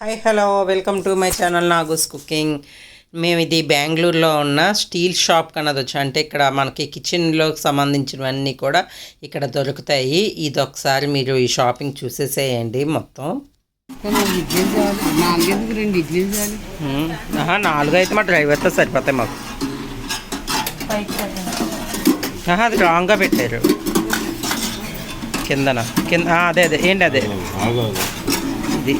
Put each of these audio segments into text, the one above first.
Hi hello welcome to my channel Nagu's cooking మేము ఇది బెంగళూరులో ఉన్న స్టీల్ షాప్ కన్నది వచ్చి అంటే ఇక్కడ మనకి కిచెన్లోకి సంబంధించినవన్నీ కూడా ఇక్కడ దొరుకుతాయి. ఇది ఒకసారి మీరు ఈ షాపింగ్ చూసేసేయండి మొత్తం. నాలుగు అయితే మా డ్రైవర్తో సరిపోతాయి మాకు. అది రాంగ్గా పెట్టారు. కిందన. కింద అదే అదే ఏంటి అదే? ఇది.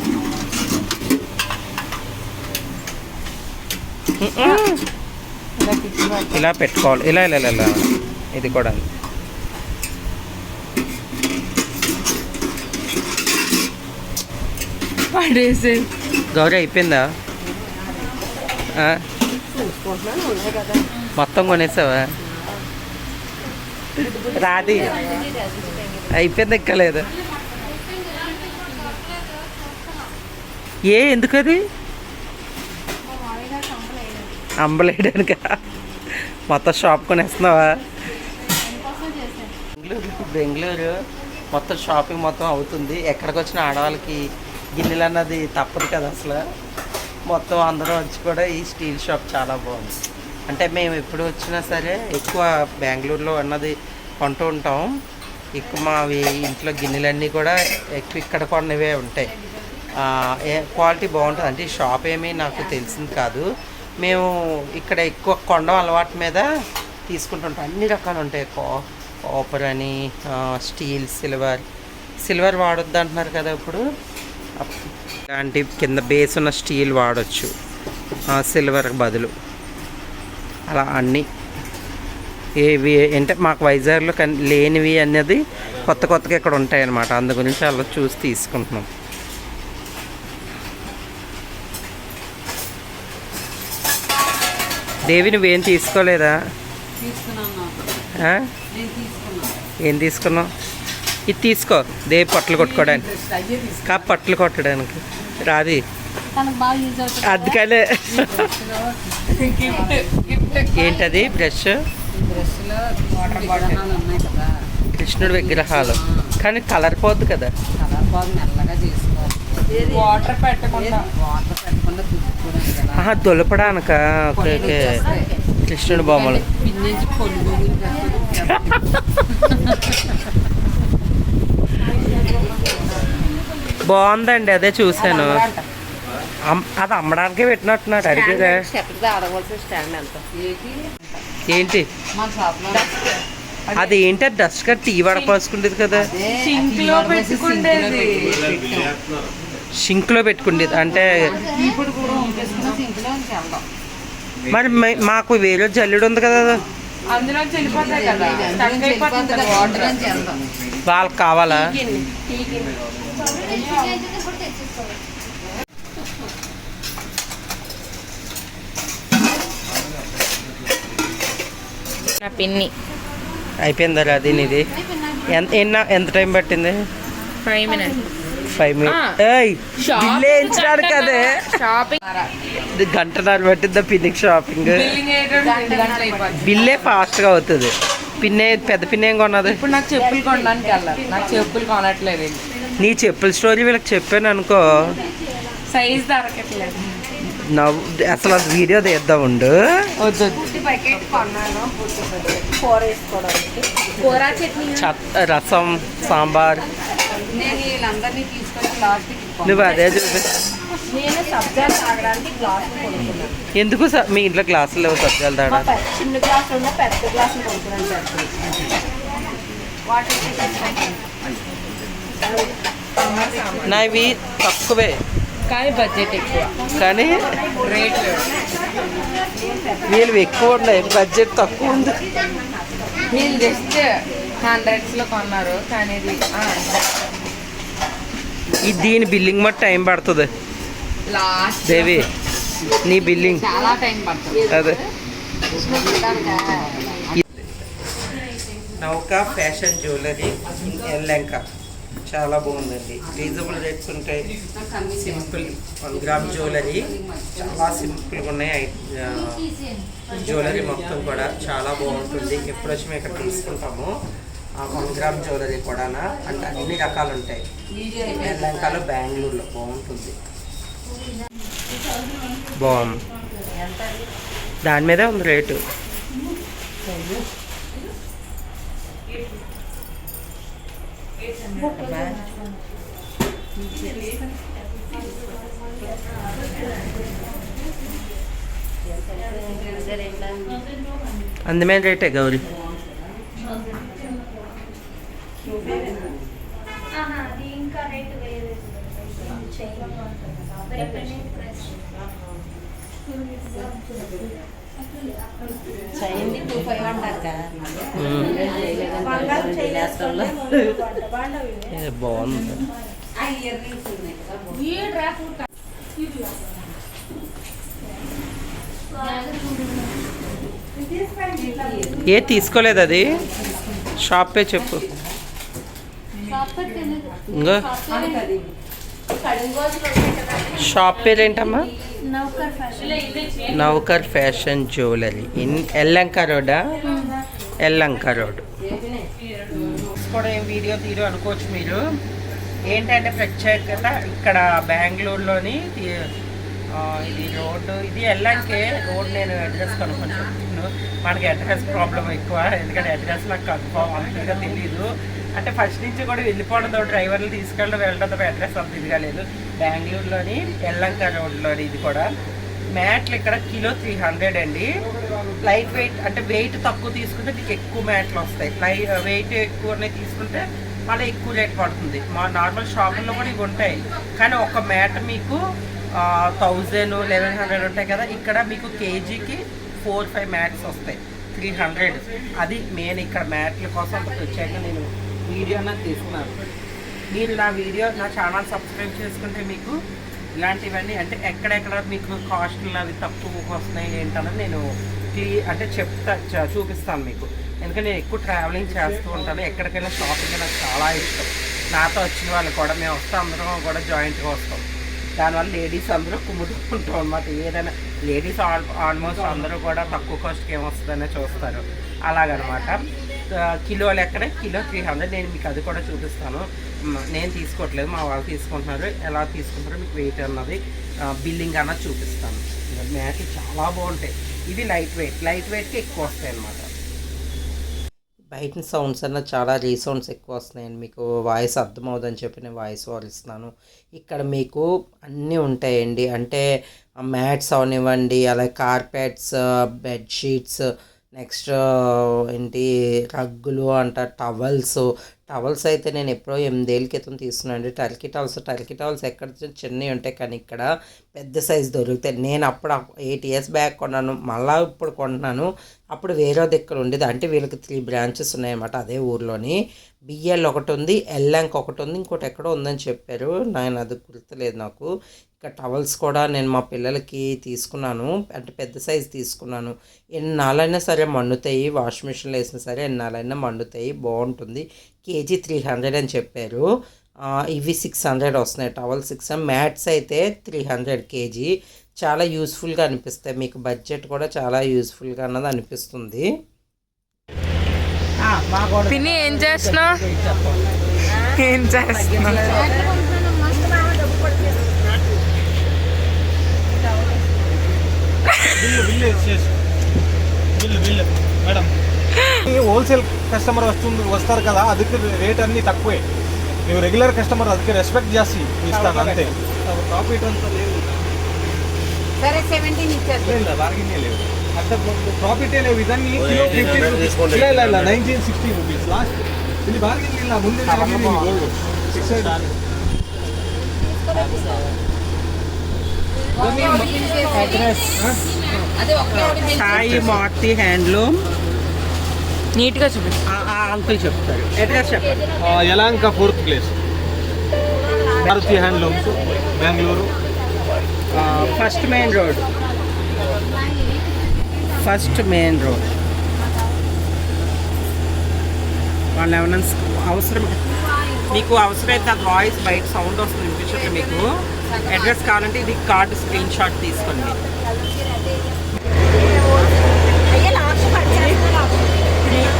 ఇలా పెట్టుకోవాలి. ఇలా ఇలా ఇలా, ఇది కూడా. పడేసే. గౌరీ అయిపోయిందా? మొత్తం కొనేసావా? రాది. అయిపోయింది ఎక్కలేదు ఏ ఎందుకు అది అంబలేయడానిక మొత్తం షాప్ కొనేస్తున్నావా? బెంగళూరు బెంగళూరు మొత్తం షాపింగ్ మొత్తం అవుతుంది. ఎక్కడికి వచ్చిన ఆడవాళ్ళకి గిన్నెలు అన్నది తప్పదు కదా అసలు. మొత్తం అందరం వచ్చి కూడా ఈ స్టీల్ షాప్ చాలా బాగుంది. అంటే మేము ఎప్పుడు వచ్చినా సరే ఎక్కువ బెంగళూరులో అన్నది కొంటూ ఉంటాం. ఎక్కువ మావి ఇంట్లో గిన్నెలన్నీ కూడా ఎక్కువ ఇక్కడ కొన్నవే ఉంటాయి. ఏ క్వాలిటీ బాగుంటుంది. అంటే షాప్ ఏమీ నాకు తెలిసింది కాదు. మేము ఇక్కడ ఎక్కువ కొండం అలవాటు మీద తీసుకుంటుంటాం. అన్ని రకాలు ఉంటాయి. కా కాపర్ అని స్టీల్ సిల్వర్. సిల్వర్ వాడొద్దు అంటున్నారు కదా ఇప్పుడు. అలాంటి ఇలాంటి కింద బేస్ ఉన్న స్టీల్ వాడచ్చు. సిల్వర్ బదులు. అలా అన్నీ. ఏవి అంటే మాకు వైజాగ్లో కన్ లేనివి అనేది కొత్త కొత్తగా ఇక్కడ ఉంటాయన్నమాట. అందు గురించి అలా చూసి తీసుకుంటున్నాం. దేవి నువ్వేం తీసుకోలేదా? తీసుకున్నాను. ఆ? నేను తీసుకున్నాను ఏం తీసుకున్నావు? ఇది తీసుకో. దేవి పట్లు కొట్టుకోవడానికి. కా పట్లు కొట్టడానికి. రాది. గిఫ్ట్ ఏంటది బ్రష్? బ్రష్లో వాటర్ బాటిల్ ఉన్నాయి కదా. కృష్ణుడి విగ్రహాలు. కానీ కలర్ పోద్ది కదా. కలర్ బాగా మెల్లగా చేసుకోవాలి. వాటర్ పెట్టకుండా. వాటర్ పెట్టకుండా దులపడానిక? Okay okay. కృష్ణుడి బొమ్మలు. బాగుందండి అదే చూశాను. అమ్- అది అమ్మడానికే పెట్టినట్టున్నాడు ఎంత ఏంటి? అది ఏంటి? డస్ట్గా టీ వడపోసుకుండేది కదా. సింక్లో పెట్టుకుండేది షింక్లో పెట్టుకుండేది. అంటే మరి మే- మాకు వేరే జల్లుడు ఉంది కదా. వాళ్ళకి కావాలా? నా పిన్ని. అయిపోయిందా అది నీది ఎంత ఎన్న ఎంత టైం పట్టింది? Five minutes. ఫైవ్ మినిట్స్ ఏయ్ బిల్ వేయించడానికి అదే. షాపింగ్ ఇది గంటన్నర పట్టిందా పిన్నికి షాపింగ్ బిల్లే ఫాస్ట్గా అవుతుంది. పిన్నే పెద్ద పిన్ ఏం కొన్నది? ఇప్పుడు నాకు చెప్పులు కొనడానికి వెళ్ళాలి. నాకు చెప్పులు కొనట్లేదు నీ చెప్పుల స్టోరీ వీళ్ళకి చెప్పాను అనుకో. సైజ్ దొరకట్లేదు. నవ్వు అసలు అది వీడియో తీద్దాం ఉండు. రసం సాంబార్. నేను వీళ్ళందరినీ తీసుకొచ్చి లాస్ట్కి నువ్వు అదే చూపి. నేను సబ్జా తాగడానికి గ్లాస్ కొనుక్కున్నాను ఎందుకు స- మీ ఇంట్లో గ్లాసులు లేవు సబ్జాలు తాడా చిన్న గ్లాస్ ఉన్న పెద్ద కొనుక్కున్నాను నా ఇవి తక్కువే. కానీ బడ్జెట్ ఎక్కువ. కానీ రేట్ వీళ్ళు ఎక్కువ ఉన్నాయి. బడ్జెట్ తక్కువ ఉంది. వీళ్ళు జస్ట్ హండ్రెడ్స్లో కొన్నారు. కానీ ఇది ఈ దీని బిల్లింగ్ మట్టి టైం పడుతుంది. లాస్ట్ దేవి నీ బిల్లింగ్. చాలా టైం పడుతుంది. అదే. నౌక ఫ్యాషన్ జ్యువెలరీ ఎల్లంక. చాలా బాగుందండి. రీజనబుల్ రేట్స్ ఉంటాయి. Simple one gram jewellery. చాలా సింపుల్గా ఉన్నాయి. జ్యువెలరీ మొత్తం కూడా చాలా బాగుంటుంది. ఎప్పుడు వచ్చి మేము ఇక్కడ తీసుకుంటాము. వన్ గ్రామ్ జ్యువెలరీ కూడానా అంటే అన్ని రకాలు ఉంటాయి. ఎల్లంకలో బెంగళూరులో. బాగుంటుంది. బాగుంది. దాని మీదే ఉంది రేటు. అందమైన రేటే గౌరీ. అది ఇంకా రేటు వేరే. Represent press chain two five అంటారు బాగుంది. ఏ తీసుకోలేదు అది. షాప్ పే చెప్పు. ఇంకా? షాప్ పేరు ఏంటమ్మా నౌకర్ ఫ్యాషన్ జ్యువెలరీ. ఇన్ ఎల్లంక రోడా ఎల్లంక రోడ్. కూడా ఏం వీడియో తీరు అనుకోవచ్చు మీరు. ఏంటంటే ప్రత్యేకత ఇక్కడ బెంగళూరులోని ఇది రోడ్డు ఇది ఎల్లంకే రోడ్ నేను అడ్రస్ కనుక్కొని చెప్తున్నాను. మనకి అడ్రస్ ప్రాబ్లం ఎక్కువ ఎందుకంటే అడ్రస్ నాకు కన్ఫామ్ అంతగా తెలియదు. అంటే ఫస్ట్ నుంచి కూడా వెళ్ళిపోవడంతో డ్రైవర్లు తీసుకెళ్ళడం వెళ్ళడంతో అడ్రస్ అంత ఇది కాలేదు బెంగళూరులోని ఎల్లంక రోడ్లోని ఇది కూడా. మ్యాట్లు ఇక్కడ కిలో త్రీ హండ్రెడ్ అండి. లైట్ వెయిట్ అంటే వెయిట్ తక్కువ తీసుకుంటే మీకు ఎక్కువ మ్యాట్లు వస్తాయి. లై వెయిట్ uh, ఎక్కువనే తీసుకుంటే మళ్ళీ ఎక్కువ రేట్ పడుతుంది. మా నార్మల్ షాపుల్లో కూడా ఇవి ఉంటాయి. కానీ ఒక మ్యాట్ మీకు థౌజండ్ లెవెన్ హండ్రెడ్ ఉంటాయి కదా. ఇక్కడ మీకు కేజీకి ఫోర్ ఫైవ్ మ్యాట్స్ వస్తాయి. త్రీ హండ్రెడ్ అది మెయిన్ ఇక్కడ మ్యాట్ల కోసం వచ్చాక నేను వీడియో అన్నది తీసుకున్నాను మీరు నా వీడియో నా ఛానల్ సబ్స్క్రైబ్ చేసుకుంటే మీకు ఇలాంటివన్నీ అంటే ఎక్కడెక్కడ మీకు కాస్ట్లు అవి తక్కువ వస్తున్నాయి ఏంటన్నది నేను క్లియర్ అంటే చెప్తా చూపిస్తాను మీకు. ఎందుకంటే నేను ఎక్కువ ట్రావెలింగ్ చేస్తూ ఉంటాను. ఎక్కడికైనా షాపింగ్ నాకు చాలా ఇష్టం. నాతో వచ్చిన వాళ్ళు కూడా మేము వస్తాం అందరం కూడా జాయింట్గా వస్తాం. దానివల్ల లేడీస్ అందరూ కుమ్ముతుంటాం అనమాట ఏదైనా లేడీస్ ఆల్ ఆల్మోస్ట్ అందరూ కూడా తక్కువ కాస్ట్కి ఏమొస్తుందనే చూస్తారు. అలాగనమాట. కిలో లెక్కనే కిలో త్రీ హండ్రెడ్ నేను మీకు అది కూడా చూపిస్తాను. నేను తీసుకోవట్లేదు. మా వాళ్ళు తీసుకుంటున్నారు. ఎలా తీసుకుంటారో మీకు వెయిట్ అన్నది బిల్లింగ్ అన్నది చూపిస్తాను. మ్యాట్లు చాలా బాగుంటాయి. ఇది లైట్ వెయిట్ లైట్ వెయిట్కి ఎక్కువ వస్తాయి అన్నమాట. బయట సౌండ్స్ అన్న చాలా రీసౌండ్స్ ఎక్కువ వస్తున్నాయండి. మీకు వాయిస్ అర్థమవుదని చెప్పి నేను వాయిస్ వాళ్ళు ఇస్తున్నాను. ఇక్కడ మీకు అన్నీ ఉంటాయండి. అంటే మ్యాట్స్ అవనివ్వండి అలాగే కార్పెట్స్ బెడ్షీట్స్ నెక్స్ట్ ఏంటి రగ్గులు అంట టవల్స్ టవల్స్ అయితే నేను ఎప్పుడో ఎనిమిదేళ్ళ క్రితం తీసుకున్నాను టర్కీ టవల్స్ టర్కీ టవల్స్ ఎక్కడ చిన్నవి ఉంటాయి కానీ ఇక్కడ పెద్ద సైజు దొరుకుతాయి. నేను అప్పుడు ఎయిట్ ఇయర్స్ బ్యాక్ కొన్నాను మళ్ళీ ఇప్పుడు కొన్నాను అప్పుడు వేరే దగ్గర ఉండేది. అంటే వీళ్ళకి త్రీ బ్రాంచెస్ ఉన్నాయన్నమాట అదే ఊర్లోని. బిఎల్ ఒకటి ఉంది ఎల్ఎంక్ ఒకటి ఉంది ఇంకోటి ఎక్కడో ఉందని చెప్పారు. నేను అది గుర్తులేదు నాకు. ఇంకా టవల్స్ కూడా నేను మా పిల్లలకి తీసుకున్నాను. అంటే పెద్ద సైజు తీసుకున్నాను. ఎన్నాళ్ళైనా సరే మండుతాయి వాషింగ్ మిషన్లో వేసినా సరే ఎన్నాళ్ళైనా మండుతాయి బాగుంటుంది. కేజీ త్రీ హండ్రెడ్ అని చెప్పారు. ఇవి సిక్స్ హండ్రెడ్ వస్తున్నాయి. టవల్ సిక్స్ మ్యాట్స్ అయితే త్రీ హండ్రెడ్ కేజీ. చాలా యూస్ఫుల్గా అనిపిస్తాయి. మీకు బడ్జెట్ కూడా చాలా యూస్ఫుల్గా అన్నది అనిపిస్తుంది. పిన్ని ఏం చేస్తున్నావు ఏం చేస్తున్నావు బిల్లు బిల్లు ఇచ్చేసి బిల్లు బిల్లు. మేడం. ఈ హోల్సేల్ కస్టమర్ వస్తుంది వస్తారు కదా అదికి రేట్ అన్నీ తక్కువే. నువ్వు రెగ్యులర్ కస్టమర్ అదికి రెస్పెక్ట్ చేసి ఇస్తాను అంతే. ప్రాఫిట్ అంతా లేదు. సరే సెవెంటీన్ ఇచ్చారు బార్గెన్ లేవు అంత ప్రాఫిట్ లేవు. ఇదన్నీ కిలో సాయి మార్తి హ్యాండ్లూమ్. నీట్గా చూపి అంకుల్ చెప్తారు. అడ్రస్ చెప్పండి fourth place? Maruti handlooms Bengaluru. First main road. First main road. వాళ్ళు ఎవరైనా అవసరం మీకు అవసరం అయితే అది వాయిస్ బయట సౌండ్ వస్తుంది వినిపించట్లేదు మీకు. అడ్రస్ కావాలంటే ఇది కార్డు స్క్రీన్ షాట్ తీసుకోండి.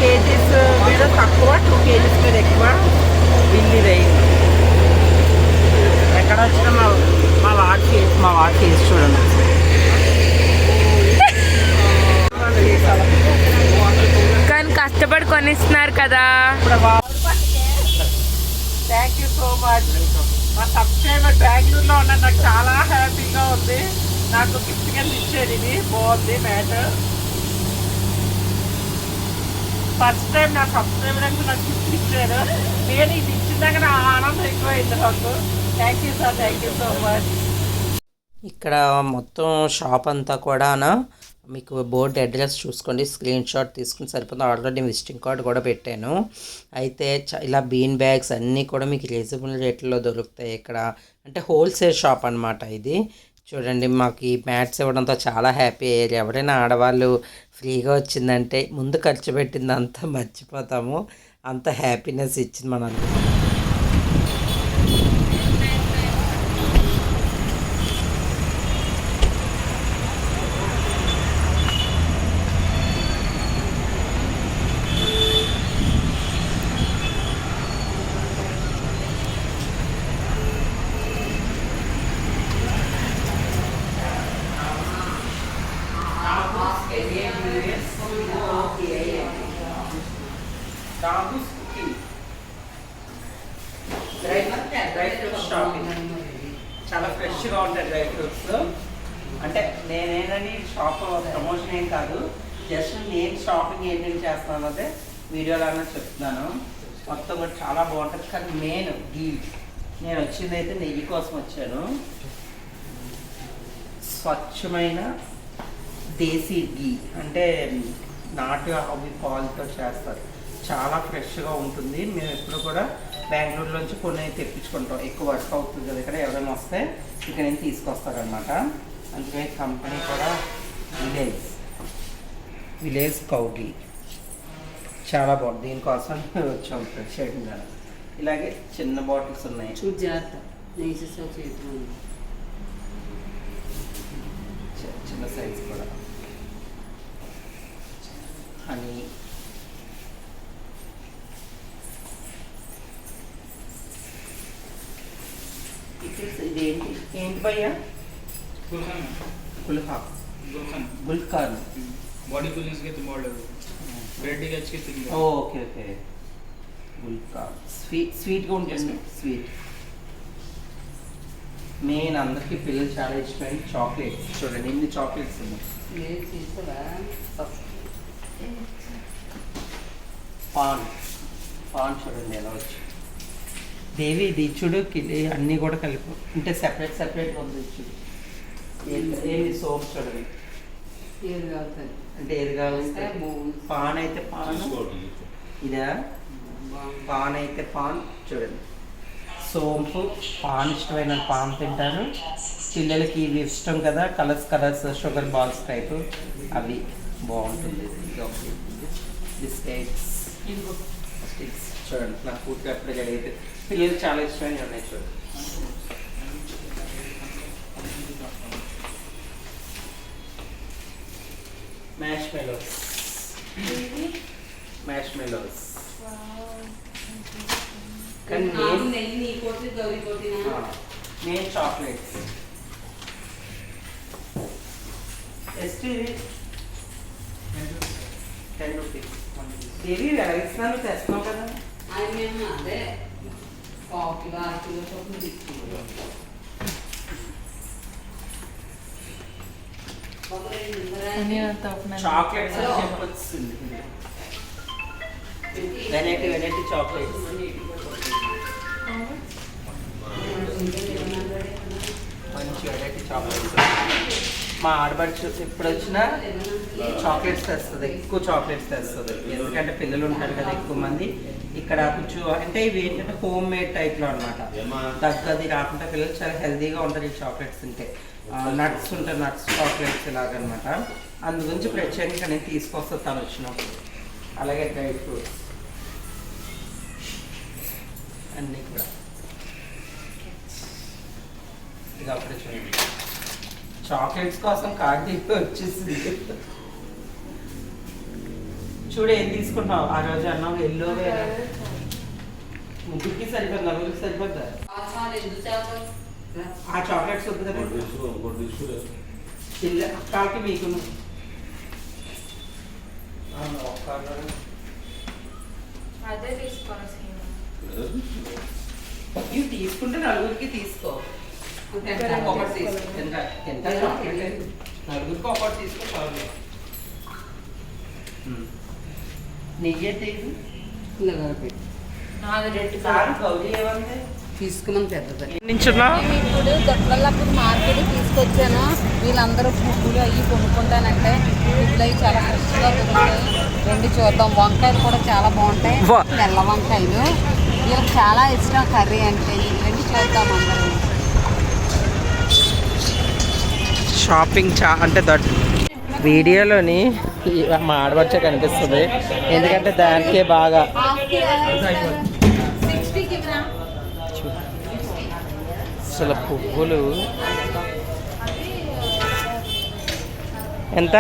కేజీస్ మీద తక్కువ టూ కేజీస్ మీద ఎక్కువ. బిల్లి వేయింది ఎక్కడ వచ్చినా మా మా వాడు చేసి మా వాడు చేసి చూడండి. కానీ కష్టపడి కొనిస్తున్నారు కదా. థ్యాంక్ యూ సో మచ్ మా సబ్స్క్రైబర్ బెంగళూరులో ఉన్న నాకు చాలా హ్యాపీగా ఉంది. నాకు గిఫ్ట్ కింద ఇచ్చేది ఇది. బాగుంది మ్యాటర్. ఫస్ట్ టైం నా సబ్స్క్రైబర్ అంటే నాకు గిఫ్ట్ ఇచ్చారు. నేను ఇది ఇచ్చిందాక నా ఆనందం ఎక్కువైంది నాకు. Thank you sir thank you so much ఇక్కడ మొత్తం షాప్ అంతా కూడా మీకు బోర్డు అడ్రస్ చూసుకోండి. స్క్రీన్ షాట్ తీసుకుని సరిపోతుంది. ఆల్రెడీ విజిటింగ్ కార్డ్ కూడా పెట్టాను. అయితే చ- ఇలా బీన్ బ్యాగ్స్ అన్నీ కూడా మీకు రీజనబుల్ రేట్లో దొరుకుతాయి ఇక్కడ. అంటే హోల్సేల్ షాప్ అన్నమాట ఇది. చూడండి మాకు ఈ మ్యాట్స్ ఇవ్వడంతో చాలా హ్యాపీ అయ్యారు. ఎవరైనా ఆడవాళ్ళు ఫ్రీగా వచ్చిందంటే ముందు ఖర్చు పెట్టింది అంతా మర్చిపోతాము. అంత హ్యాపీనెస్ ఇచ్చింది మనం Dados Cooking. Dry dry fruits shopping చాలా ఫ్రెష్గా ఉంటాయి డ్రై ఫ్రూట్స్ అంటే నేనేనని షాప్ ప్రమోషన్ ఏం కాదు జస్ట్ నేను షాపింగ్ ఏంటేం చేస్తున్నాను అదే వీడియోలో అన్న చెప్తున్నాను మొత్తం కూడా చాలా బాగుంటుంది కానీ మెయిన్ గీ నేను అయితే నెయ్యి కోసం వచ్చాను. స్వచ్ఛమైన దేశీ గీ అంటే నాటు అవి పాలతో చేస్తారు. చాలా ఫ్రెష్గా ఉంటుంది. మేము ఎప్పుడు కూడా బెంగళూరులోంచి కొన్ని తెప్పించుకుంటాం. ఎక్కువ వర్క్ అవుతుంది కదా ఇక్కడ ఎవరైనా వస్తే ఇక్కడ నుంచి తీసుకొస్తారనమాట అందుకని కంపెనీ కూడా విలేజ్ విలేజ్ కౌగి చాలా బాగుంది. దీనికోసం వచ్చాం ప్రత్యేకంగా ఇలాగే చిన్న బాటిల్స్ ఉన్నాయి చూసి జాగ్రత్త నెయ్యి చేసే చేతులు చిన్న సైజ్ కూడా హనీ ఇదేంటి ఏంటి భయ్యా గుల్హా గుల్ఖాన్ బాడీ కూలింగ్స్కి ఎత్తు మోడల్ బ్రెడ్కి వచ్చి ఓకే ఓకే స్వీట్ స్వీట్గా ఉంటుంది స్వీట్. మెయిన్ అందరికీ పిల్లలు చాలా ఇష్టమైన చాక్లెట్స్ చూడండి ఎన్ని చాక్లెట్స్ ఉన్నాయి. పాన్. పాన్ చూడండి ఎలా వచ్చి. దేవి ఇది చూడు కిలి అన్నీ కూడా కలిపి. అంటే సెపరేట్ సెపరేట్ ఉంది చూడు. ఏంటి ఏంటి సోప్ చూడండి. ఏది కావుతుంది అంటే ఏది కావాలి? పాన్ అయితే పాన్? ఇదా? పాన్ అయితే పాన్ చూడండి. సోంపు పాన్ ఇష్టమైన పాన్ తింటారు. పిల్లలకి ఇవి ఇష్టం కదా colours colours sugar balls type. అవి బాగుంటుంది. బిస్కెట్స్. స్టిక్స్. చూడండి నా పూర్తిగా అప్పుడే కలిగితే పిల్లలు చాలా ఇష్టమైన ఉన్నాయి చూడండి. మ్యాష్ మెలోస్ మ్యాష్ మెలోస్ కానీ నాకు నేను నెయ్యి నీ కోటి గౌరీ కోటినా నేను చాక్లెట్స్ ఎస్ట్ టెన్ రూపీస్ దేవి వెలగిస్తున్నాను తెస్తున్నావు కదా? అది మేము అదే పావు కిలో అర కిలో చొప్పున తీసుకుంటాం చాక్లెట్స్ అని చెప్పొచ్చింది వెరైటీ వెరైటీ చాక్లెట్స్. మంచి వెరైటీ చాక్లెట్స్ మా ఆడబడి ఎప్పుడు వచ్చినా చాక్లెట్స్ తెస్తుంది ఎక్కువ చాక్లెట్స్ తెస్తుంది. ఎందుకంటే పిల్లలు ఉంటారు కదా ఎక్కువ మంది. ఇక్కడ కొంచెం అంటే ఇవి ఏంటంటే హోమ్ మేడ్ టైప్లో అనమాట దగ్గది రాకుండా పిల్లలు చాలా హెల్తీగా ఉంటారు ఈ చాక్లెట్స్ తింటే. నట్స్ ఉంటాయి నట్స్ చాక్లెట్స్ ఇలాగనమాట అందు గురించి ప్రత్యేకంగా నేను తీసుకొస్తా తను వచ్చినప్పుడు అలాగే డ్రై ఫ్రూట్స్. అన్నీ కూడా. ఇది చూడండి చాక్లెట్స్ కోసం కార్డు తిప్పి వచ్చేసింది. చూడు ఏం తీసుకుంటావు ఆ రోజు అన్నావు ఎల్లో ముగ్గురికి సరిపోద్ది? నలుగురికి సరిపోద్దా? ఆ చాక్లెట్స్ వద్దు కదా చిల్ల అక్కకి మీకు అదే తీసుకోవాలి తీసుకుంటే నలుగురికి తీసుకో. నలుగురికి ఒకటి తీసుకో చాలు నెయ్యి తీసుకున్నాం పెద్దది. నించున్నా? మేము ఇప్పుడు దొడ్లప్పుడు మార్కెట్ తీసుకొచ్చాను. వీళ్ళందరూ పువ్వులు అవి కొనుక్కుంటానంటే పువ్వులు అవి చాలా ఫ్రెష్గా దొరుకుతాయి. రెండు చూద్దాం. వంకాయలు కూడా చాలా బాగుంటాయి. తెల్ల వంకాయలు. వీళ్ళకి చాలా ఇష్టం కర్రీ అంటే. రెండు చూద్దాం అందరం. షాపింగ్ చా అంటే దట్ వీడియోలోని మా ఆడబడిచే కనిపిస్తుంది. ఎందుకంటే దానికే బాగా అసలు పువ్వులు. ఎంత?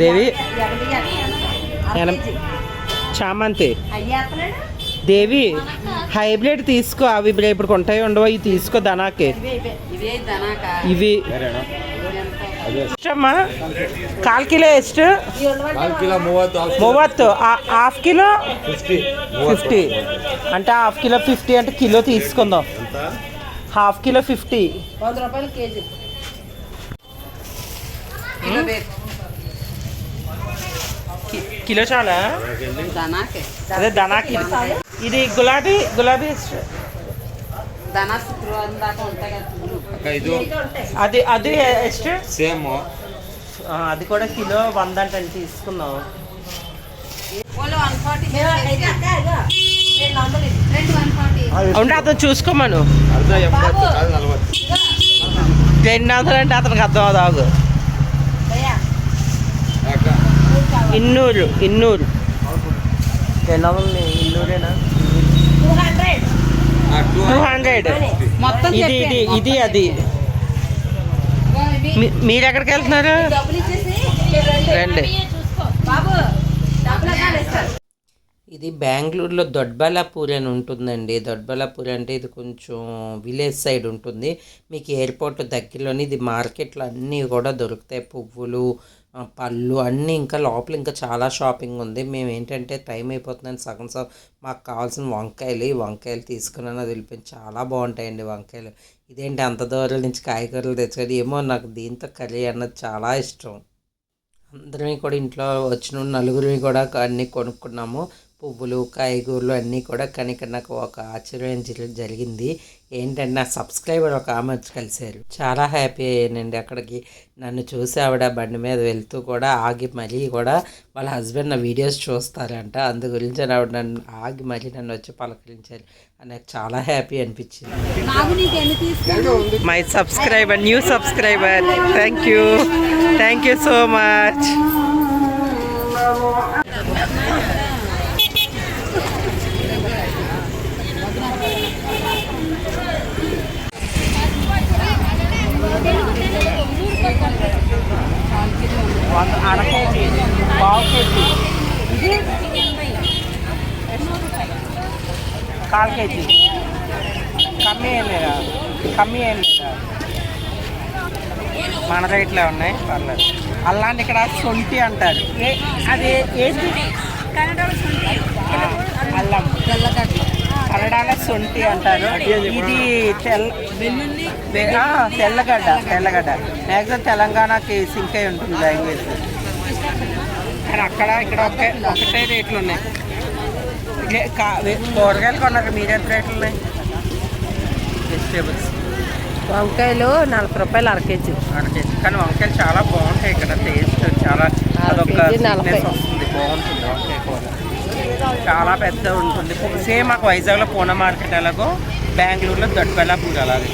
దేవి? చామంతి. దేవి హైబ్రిడ్ తీసుకో అవి ఇప్పుడు ఇప్పుడు కొంటాయి ఉండవు ఇవి తీసుకో దనాకి ఇవే దనాక ఇవి ಎಷ್ಟಮ್ಮ ಕಾಲು ಕಿಲೋ ಎಷ್ಟು ಮೂವತ್ತು ಆ- హాఫ్ కిలో ఫిఫ్టీ అంటే హాఫ్ కిలో ఫిఫ్టీ అంటే కిలో తీసుకుందాం హాఫ్ కిలో ఫిఫ్టీ వంద రూపాయలు కేజీ కిలో వేపు. కిలో చాలా దనాకే అదే దనాకి ఇది గులాబీ గులాబీ అది అది ఎస్ట్? సేమ్. అది కూడా కిలో వంద అంటే తీసుకున్నాం ఉంటే అతను చూసుకోమను ఎన్ని వందలు అంటే అతనికి అర్థం అవుతావు ఇన్నూరు ఇన్నూరు. ఎన్ని వందలు టూ హండ్రెడ్. మొత్తం ఇది ఇది ఇది అది. మీరు ఎక్కడికి వెళ్తున్నారు రండి. ఇది బెంగళూరులో దొడ్బలాపూర్ అని ఉంటుందండి. దొడ్బలాపూర్ అంటే ఇది కొంచెం విలేజ్ సైడ్ ఉంటుంది. మీకు ఎయిర్పోర్ట్ దగ్గరలోని ఇది మార్కెట్లో అన్నీ కూడా దొరుకుతాయి. పువ్వులు పళ్ళు అన్నీ ఇంకా లోపల ఇంకా చాలా షాపింగ్ ఉంది. మేము ఏంటంటే టైం అయిపోతుందని సగం సగం మాకు కావాల్సిన వంకాయలు ఈ వంకాయలు తీసుకున్నాను అది వెళ్ళిపోయింది చాలా బాగుంటాయండి వంకాయలు. ఇదేంటి అంత దూరం నుంచి కాయగూరలు తెచ్చుకొని ఏమో నాకు దీంతో కర్రీ అన్నది చాలా ఇష్టం. అందరం కూడా ఇంట్లో వచ్చిన నలుగురిని కూడా అన్నీ కొనుక్కున్నాము. పువ్వులు కాయగూరలు అన్నీ కూడా కానీ ఇక్కడ నాకు ఒక ఆశ్చర్యం జరిగింది. ఏంటంటే నా సబ్స్క్రైబర్ ఒక ఆమె వచ్చి కలిశారు. చాలా హ్యాపీ అయ్యానండి అక్కడికి. నన్ను చూసి ఆవిడ బండి మీద వెళ్తూ కూడా ఆగి మరీ కూడా వాళ్ళ హస్బెండ్ నా వీడియోస్ చూస్తారంట. అందు గురించి ఆవిడ నన్ను ఆగి మరీ నన్ను వచ్చి పలకరించారు. అని నాకు చాలా హ్యాపీ అనిపించింది. My subscriber new subscriber. Thank you thank you so much అర కేజీ. పావు కేజీ కాల్ కేజీ. కమ్మీ ఏం లేదా కమ్మీ ఏం లేదా మన రేట్లే ఉన్నాయి పర్లేదు. అలాంటి ఇక్కడ సొంటి అంటారు. ఏ అది ఏంటి అల్లం. కన్నడాలో సొంటి అంటారు. ఇది తెల్ల తెల్లగడ్డ తెల్లగడ్డ. మ్యాక్సిమం తెలంగాణకి సింక్ అయి ఉంటుంది లాంగ్వేజ్ కానీ అక్కడ ఇక్కడ ఒకే ఒకటే రేట్లు ఉన్నాయి. కూరగాయలు కొన్నారు మీడియం రేట్లు ఉన్నాయి. వెజిటేబుల్స్ వంకాయలు నలభై రూపాయలు అర కేజీ. అర కేజీ. కానీ వంకాయలు చాలా బాగుంటాయి ఇక్కడ టేస్ట్ చాలా అదొక వస్తుంది బాగుంటుంది వంకాయ కూర. చాలా పెద్ద ఉంటుంది. సేమ్ మాకు వైజాగ్లో పూన మార్కెట్ ఎలాగో బెంగళూరులో దొడ్బెల్లాపూర్ అలాగే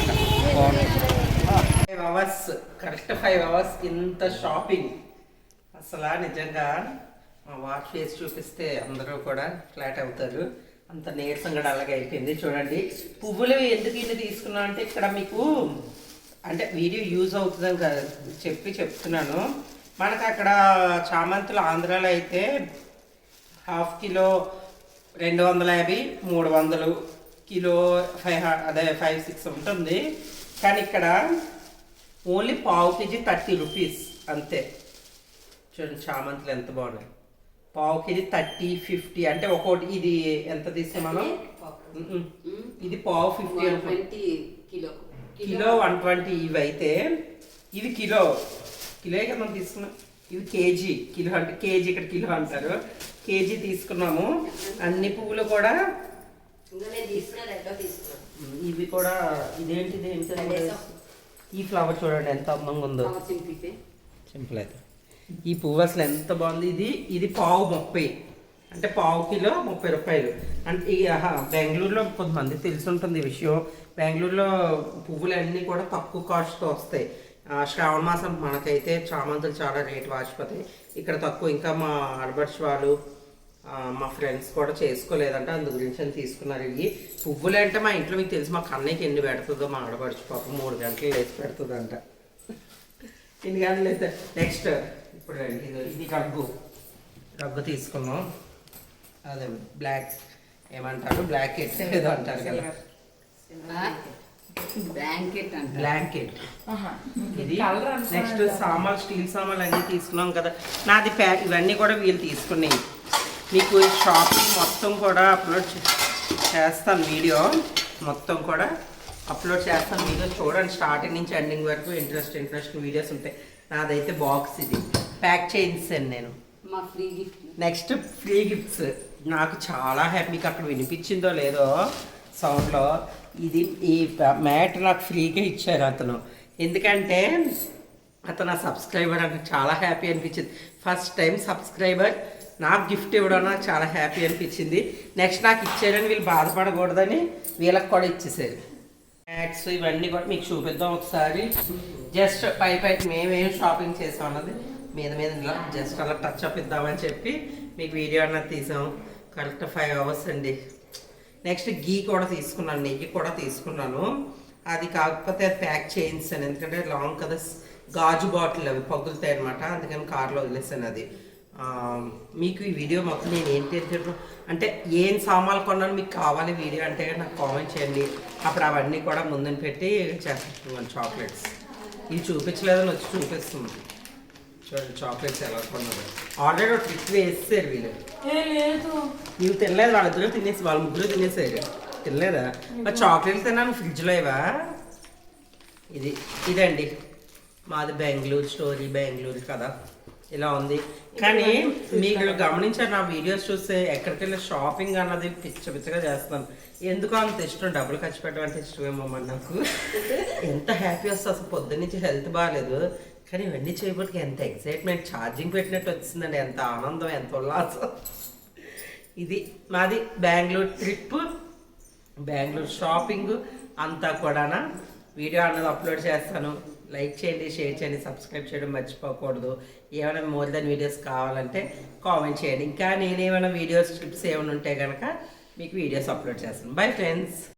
five hours correct five hours ఇంత షాపింగ్ అసలు నిజంగా మా వాచ్ ఫేస్ చూపిస్తే అందరూ కూడా ఫ్లాట్ అవుతారు. అంత నీరసంగా అలాగే అయిపోయింది. చూడండి పువ్వులు ఎందుకు ఇన్ని తీసుకున్నా అంటే ఇక్కడ మీకు అంటే వీడియో యూజ్ అవుతుందని కదా చెప్పి చెప్తున్నాను. మనకు అక్కడ చామంతులు ఆంధ్రాలో అయితే హాఫ్ కిలో రెండు వందల యాభై మూడు వందలు కిలో ఫైవ్ అదే ఫైవ్ సిక్స్ ఉంటుంది. కానీ ఇక్కడ ఓన్లీ పావు కేజీ థర్టీ రూపీస్ అంతే. చూడండి చామంతులు ఎంత బాగున్నాయి. పావుకి ఇది థర్టీ ఫిఫ్టీ అంటే ఒక్కోటి ఇది ఎంత తీస్తే మనం. ఇది పావు fifty kilo. Kilo one twenty ఇవి అయితే ఇవి కిలో కిలో కదా మనం తీసుకున్నాం? ఇవి కేజీ. కిలో అంటే కేజీ ఇక్కడ కిలో అంటారు. కేజీ తీసుకున్నాము. అన్ని పువ్వులు కూడా ఇవి కూడా ఇదేంటి ఇదేంటి ఈ ఫ్లవర్ చూడండి ఎంత అందంగా ఉందో. సింపుల్ అయితే. ఈ పువ్వు అసలు ఎంత బాగుంది. ఇది ఇది పావు ముప్పై. అంటే పావు కిలో ముప్పై రూపాయలు. అంటే ఈ ఆహా, బెంగళూరులో కొంతమంది తెలిసి ఉంటుంది ఈ విషయం. బెంగళూరులో పువ్వులు అన్నీ కూడా తక్కువ కాస్ట్తో వస్తాయి. ఆ, శ్రావణ మాసం మనకైతే చామంతులు చాలా రేట్ వాచిపోతాయి. ఇక్కడ తక్కువ ఇంకా మా ఆడబడ్స్ వాళ్ళు మా ఫ్రెండ్స్ కూడా చేసుకోలేదంట అందు గురించి అని తీసుకున్నారు. ఇవి పువ్వులు అంటే మా ఇంట్లో మీకు తెలుసు మా కన్నయ్యకి ఎన్ని పెడుతుందో మా ఆడబడుచు పాపం మూడు గంటలు లేచి పెడుతుందంట. ఎన్ని గంటలు అయితే నెక్స్ట్ ఇప్పుడు ఇది రగ్గు రగ్గు తీసుకున్నాం అదే బ్లాక్ ఏమంటారు? బ్లాక్ ఏదో అంటారు కదా. బ్లాంకెట్ అంట బ్లాంకెట్ ఇది నెక్స్ట్ సామాన్లు స్టీల్ సామాన్లు అన్నీ తీసుకున్నాం కదా. నాది ప్యాక్ ఇవన్నీ కూడా వీళ్ళు తీసుకున్నాయి. మీకు ఈ షాపింగ్ మొత్తం కూడా అప్లోడ్ చేస్తాను వీడియో మొత్తం కూడా అప్లోడ్ చేస్తాను వీడియో చూడండి. స్టార్టింగ్ నుంచి ఎండింగ్ వరకు ఇంట్రెస్ట్ ఇంట్రెస్ట్ వీడియోస్ ఉంటాయి. నాదైతే బాక్స్ ఇది. ప్యాక్ చేయించాను నేను. మా free gift. Next free gifts. నాకు చాలా హ్యాపీ. మీకు అక్కడ వినిపించిందో లేదో సౌండ్లో ఇది ఈ మ్యాట్ నాకు ఫ్రీగా ఇచ్చారు అతను. ఎందుకంటే అతను నా సబ్స్క్రైబర్. నాకు చాలా హ్యాపీ అనిపించింది. ఫస్ట్ టైం సబ్స్క్రైబర్ నాకు గిఫ్ట్ ఇవ్వడం నాకు చాలా హ్యాపీ అనిపించింది. నెక్స్ట్ నాకు ఇచ్చారని వీళ్ళు బాధపడకూడదని వీళ్ళకి కూడా ఇచ్చేసారు మ్యాట్స్ ఇవన్నీ కూడా మీకు చూపిద్దాం ఒకసారి. జస్ట్ పై పై మేమేం షాపింగ్ చేసాం అన్నది మీద మీద ఇలా జస్ట్ అలా టచ్ అప్ ఇద్దామని చెప్పి మీకు వీడియో అన్నది తీసాం. కరెక్ట్ ఫైవ్ అవర్స్ అండి. నెక్స్ట్ గీ కూడా తీసుకున్నాను నెయ్యి కూడా తీసుకున్నాను. అది కాకపోతే అది ప్యాక్ చేయించాను. ఎందుకంటే లాంగ్ కదా. గాజు బాటిల్ అవి పగులుతాయి అనమాట అందుకని కార్లో వదిలేసాను అది. మీకు ఈ వీడియో మొత్తం నేను ఏంటి అంటే- అంటే ఏం సామాన్లు కొన్నాను మీకు కావాలి వీడియో అంటే నాకు కామెంట్ చేయండి. అప్పుడు అవన్నీ కూడా ముందుని పెట్టి చేస్తాను చాక్లెట్స్ ఇవి చూపించలేదని వచ్చి చూపిస్తుంది చూడండి చాక్లెట్స్ ఎలా కొన్నారు. ఆల్రెడీ ఒక ట్రిప్ వేసేసారు వీళ్ళు. నీవు తినలేదు వాళ్ళిద్దరు తినేసి వాళ్ళ ముగ్గురు తినేసారు. తినలేదా? మరి చాక్లెట్లు తిన్నాను ఫ్రిడ్జ్లో ఇవా? ఇది ఇదండి. మాది బెంగళూరు స్టోరీ బెంగళూరు కదా ఇలా ఉంది. కానీ మీకు గమనించారు నా వీడియోస్ చూస్తే ఎక్కడికెళ్ళి షాపింగ్ అన్నది పిచ్చ పిచ్చగా చేస్తాను ఎందుకు అంత ఇష్టం డబ్బులు ఖర్చు పెట్టడం అంటే ఇష్టమేమో మరి నాకు. ఎంత హ్యాపీ వస్తుంది అసలు పొద్దున్నుంచి హెల్త్ బాగాలేదు కానీ ఇవన్నీ చేయబోటికి ఎంత ఎక్సైట్మెంట్ ఛార్జింగ్ పెట్టినట్టు వచ్చిందండి. ఎంత ఆనందం ఎంత ఉల్లాసం. ఇది మాది బెంగళూరు ట్రిప్ బెంగళూరు షాపింగ్ అంతా కూడానా. వీడియో అన్నది అప్లోడ్ చేస్తాను. లైక్ చేయండి షేర్ చేయండి సబ్స్క్రైబ్ చేయడం మర్చిపోకూడదు. ఏమైనా మోర్ దెన్ వీడియోస్ కావాలంటే కామెంట్ చేయండి. ఇంకా నేనేమైనా వీడియోస్ ట్రిప్స్ ఏమైనా ఉంటే కనుక మీకు వీడియోస్ అప్లోడ్ చేస్తాను. Bye friends